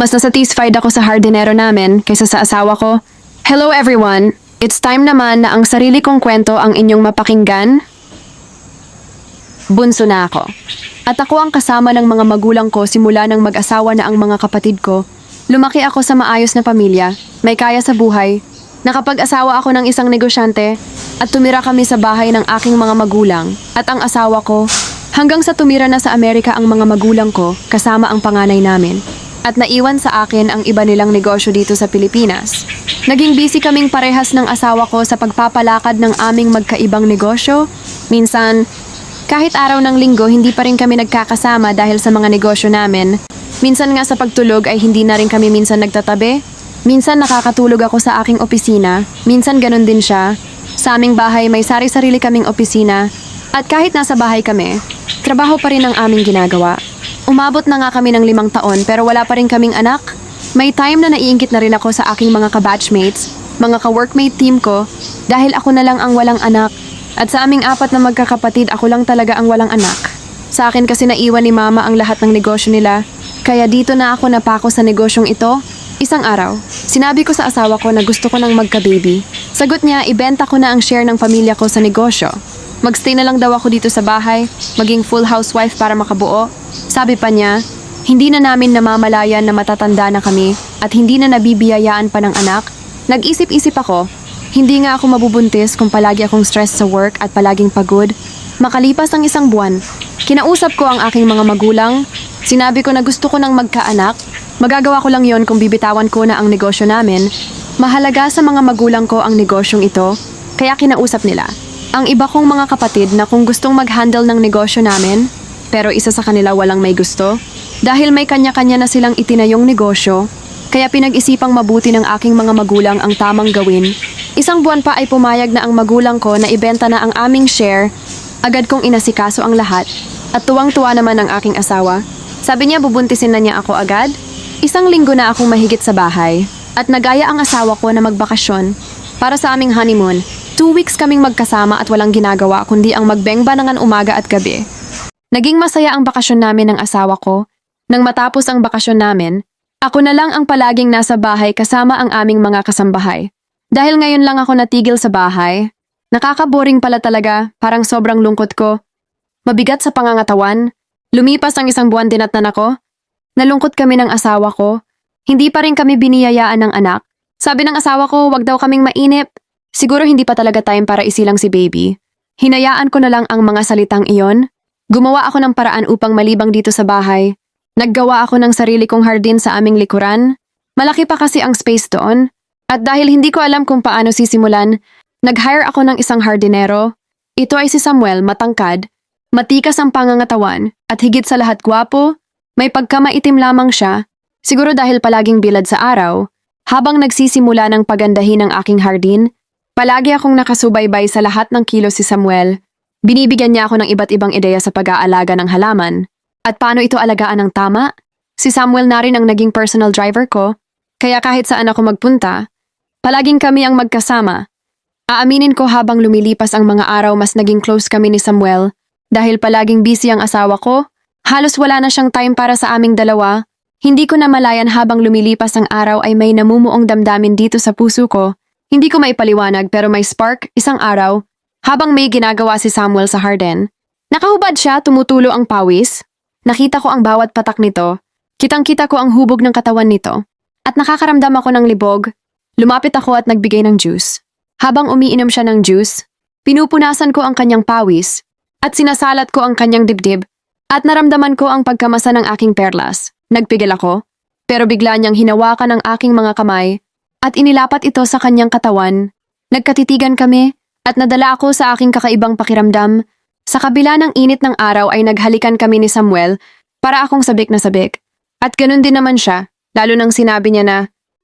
Mas nasatisfied ako sa hardinero namin kaysa sa asawa ko. Hello everyone! It's time naman na ang sarili kong kwento ang inyong mapakinggan. Bunso na ako. At ako ang kasama ng mga magulang ko simula nang mag-asawa na ang mga kapatid ko. Lumaki ako sa maayos na pamilya, may kaya sa buhay. Nakapag-asawa ako ng isang negosyante at tumira kami sa bahay ng aking mga magulang at ang asawa ko. Hanggang sa tumira na sa Amerika ang mga magulang ko kasama ang panganay namin. At naiwan sa akin ang iba nilang negosyo dito sa Pilipinas. Naging busy kaming parehas ng asawa ko sa pagpapalakad ng aming magkaibang negosyo. Minsan, kahit araw ng linggo, hindi pa rin kami nagkakasama dahil sa mga negosyo namin. Minsan nga sa pagtulog ay hindi na rin kami minsan nagtatabi. Minsan nakakatulog ako sa aking opisina, minsan ganun din siya. Sa aming bahay may sari-sarili kaming opisina. At kahit nasa bahay kami, trabaho pa rin ang aming ginagawa. Umabot na nga kami ng limang taon pero wala pa rin kaming anak. May time na naiingit na rin ako sa aking mga kabatchmates, mga ka-workmate team ko, dahil ako na lang ang walang anak. At sa aming apat na magkakapatid, ako lang talaga ang walang anak. Sa akin kasi naiwan ni mama ang lahat ng negosyo nila, kaya dito na ako napako sa negosyong ito. Isang araw, sinabi ko sa asawa ko na gusto ko nang magka-baby. Sagot niya, ibenta ko na ang share ng pamilya ko sa negosyo. Magstay na lang daw ako dito sa bahay, maging full housewife para makabuo. Sabi pa niya, hindi na namin namamalayan na matatanda na kami at hindi na nabibiyayaan pa ng anak. Nag-isip-isip ako, hindi nga ako mabubuntis kung palagi akong stress sa work at palaging pagod. Makalipas ang isang buwan, kinausap ko ang aking mga magulang. Sinabi ko na gusto ko nang magkaanak. Magagawa ko lang yon kung bibitawan ko na ang negosyo namin. Mahalaga sa mga magulang ko ang negosyong ito, kaya kinausap nila. Ang iba kong mga kapatid na kung gustong mag-handle ng negosyo namin, pero isa sa kanila walang may gusto. Dahil may kanya-kanya na silang itinayong negosyo, kaya pinag-isipang mabuti ng aking mga magulang ang tamang gawin. Isang buwan pa ay pumayag na ang magulang ko na ibenta na ang aming share. Agad kong inasikaso ang lahat. At tuwang-tuwa naman ang aking asawa. Sabi niya bubuntisin na niya ako agad. Isang linggo na akong mahigit sa bahay. At nagaya ang asawa ko na magbakasyon. Para sa aming honeymoon, two weeks kaming magkasama at walang ginagawa kundi ang magbengbanangan umaga at gabi. Naging masaya ang bakasyon namin ng asawa ko. Nang matapos ang bakasyon namin, ako na lang ang palaging nasa bahay kasama ang aming mga kasambahay. Dahil ngayon lang ako natigil sa bahay, nakakaboring pala talaga, parang sobrang lungkot ko. Mabigat sa pangangatawan, lumipas ang isang buwan dinatnan ako. Nalungkot kami ng asawa ko. Hindi pa rin kami biniyayaan ng anak. Sabi ng asawa ko, wag daw kaming mainip. Siguro hindi pa talaga time para isilang si baby. Hinayaan ko na lang ang mga salitang iyon. Gumawa ako ng paraan upang malibang dito sa bahay. Naggawa ako ng sarili kong hardin sa aming likuran. Malaki pa kasi ang space doon. At dahil hindi ko alam kung paano sisimulan, nag-hire ako ng isang hardinero. Ito ay si Samuel, matangkad, matikas ang pangangatawan, at higit sa lahat gwapo, may pagkamaitim lamang siya, siguro dahil palaging bilad sa araw. Habang nagsisimula ng pagandahin ng aking hardin, palagi akong nakasubaybay sa lahat ng kilo si Samuel. Binibigyan niya ako ng iba't ibang ideya sa pag-aalaga ng halaman. At paano ito alagaan ng tama? Si Samuel na rin ang naging personal driver ko, kaya kahit saan ako magpunta, palaging kami ang magkasama. Aaminin ko habang lumilipas ang mga araw mas naging close kami ni Samuel dahil palaging busy ang asawa ko, halos wala na siyang time para sa aming dalawa. Hindi ko namalayan habang lumilipas ang araw ay may namumuong damdamin dito sa puso ko. Hindi ko maipaliwanag pero may spark isang araw habang may ginagawa si Samuel sa harden. Nakahubad siya, tumutulo ang pawis. Nakita ko ang bawat patak nito. Kitang-kita ko ang hubog ng katawan nito. At nakakaramdam ako ng libog. Lumapit ako at nagbigay ng juice. Habang umiinom siya ng juice, pinupunasan ko ang kanyang pawis at sinasalat ko ang kanyang dibdib at naramdaman ko ang pagkamasa ng aking perlas. Nagpigil ako, pero bigla niyang hinawakan ang aking mga kamay at inilapat ito sa kanyang katawan. Nagkatitigan kami at nadala ako sa aking kakaibang pakiramdam. Sa kabila ng init ng araw ay naghalikan kami ni Samuel para akong sabik na sabik. At ganun din naman siya, lalo nang sinabi niya na,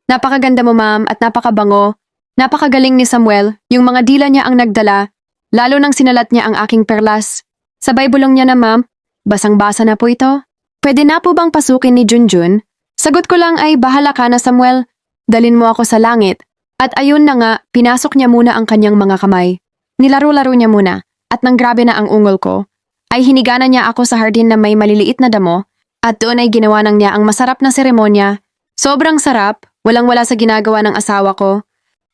Napakaganda mo ma'am at napakabango. Napakagaling ni Samuel, yung mga dila niya ang nagdala, lalo nang sinalat niya ang aking perlas. Sabay bulong niya na ma'am, basang-basa na po ito. Pwede na po bang pasukin ni Junjun? Sagot ko lang ay bahala ka na Samuel. Dalin mo ako sa langit. At ayun na nga, pinasok niya muna ang kanyang mga kamay. Nilaro-laro niya muna, at nang grabe na ang ungol ko, ay hinigana niya ako sa hardin na may maliliit na damo, at doon ay ginawa ng niya ang masarap na seremonya. Sobrang sarap, walang-wala sa ginagawa ng asawa ko.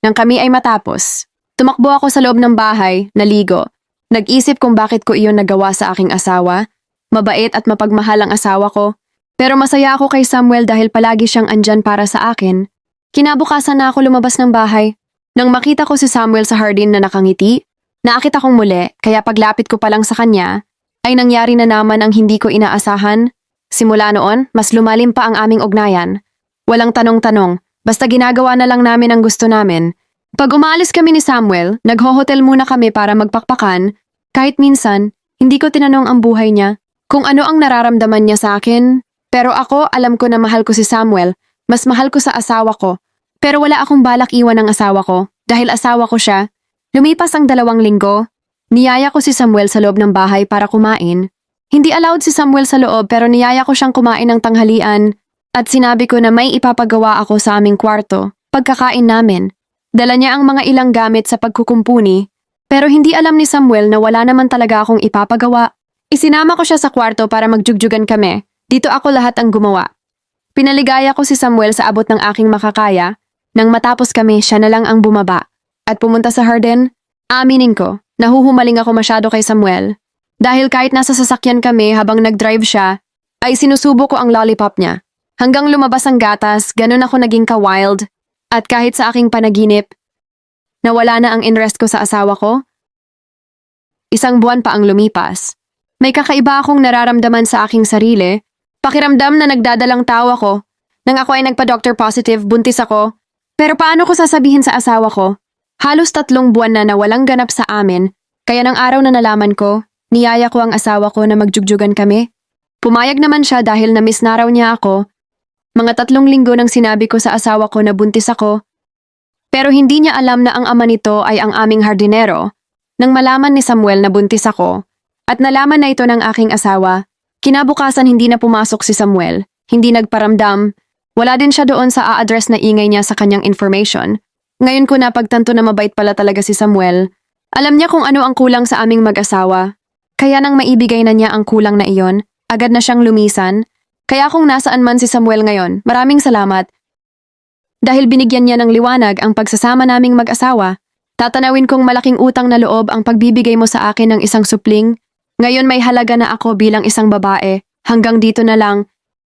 Nang kami ay matapos, tumakbo ako sa loob ng bahay, naligo. Nag-isip kung bakit ko iyon nagawa sa aking asawa. Mabait at mapagmahal ang asawa ko. Pero masaya ako kay Samuel dahil palagi siyang andyan para sa akin. Kinabukasan na ako lumabas ng bahay. Nang makita ko si Samuel sa hardin na nakangiti, naakit akong muli kaya paglapit ko pa lang sa kanya, ay nangyari na naman ang hindi ko inaasahan. Simula noon, mas lumalim pa ang aming ugnayan. Walang tanong-tanong, basta ginagawa na lang namin ang gusto namin. Pag umaalis kami ni Samuel, nagho-hotel muna kami para magpakpakan. Kahit minsan, hindi ko tinanong ang buhay niya, kung ano ang nararamdaman niya sa akin. Pero ako, alam ko na mahal ko si Samuel, mas mahal ko sa asawa ko. Pero wala akong balak iwan ng asawa ko, dahil asawa ko siya. Lumipas ang dalawang linggo, niyaya ko si Samuel sa loob ng bahay para kumain. Hindi allowed si Samuel sa loob pero niyaya ko siyang kumain ng tanghalian at sinabi ko na may ipapagawa ako sa aming kwarto, pagkakain namin. Dala niya ang mga ilang gamit sa pagkukumpuni, pero hindi alam ni Samuel na wala naman talaga akong ipapagawa. Isinama ko siya sa kwarto para magjugjugan kami. Dito ako lahat ang gumawa. Pinaligaya ko si Samuel sa abot ng aking makakaya. Nang matapos kami, siya na lang ang bumaba. At pumunta sa Harden, aminin ko, nahuhumaling ako masyado kay Samuel. Dahil kahit nasa sasakyan kami habang nag-drive siya, ay sinusubo ko ang lollipop niya. Hanggang lumabas ang gatas, ganun ako naging ka-wild. At kahit sa aking panaginip, nawala na ang interest ko sa asawa ko, isang buwan pa ang lumipas. May kakaiba akong nararamdaman sa aking sarili. Pakiramdam na nagdadalang tawa ko. Nang ako ay nagpa-doctor positive, buntis ako. Pero paano ko sasabihin sa asawa ko? Halos tatlong buwan na nawalang ganap sa amin, kaya ng araw na nalaman ko, niyaya ko ang asawa ko na magjugjugan kami. Pumayag naman siya dahil na-miss na raw niya ako. Mga tatlong linggo nang sinabi ko sa asawa ko na buntis ako. Pero hindi niya alam na ang ama nito ay ang aming hardinero. Nang malaman ni Samuel na buntis ako, at nalaman na ito ng aking asawa, kinabukasan hindi na pumasok si Samuel, hindi nagparamdam, wala din siya doon sa a-address na ingay niya sa kanyang information. Ngayon ko napagtanto na mabait pala talaga si Samuel. Alam niya kung ano ang kulang sa aming mag-asawa. Kaya nang maibigay na niya ang kulang na iyon, agad na siyang lumisan. Kaya kung nasaan man si Samuel ngayon, maraming salamat. Dahil binigyan niya ng liwanag ang pagsasama naming mag-asawa, tatanawin kong malaking utang na loob ang pagbibigay mo sa akin ng isang supling. Ngayon may halaga na ako bilang isang babae. Hanggang dito na lang,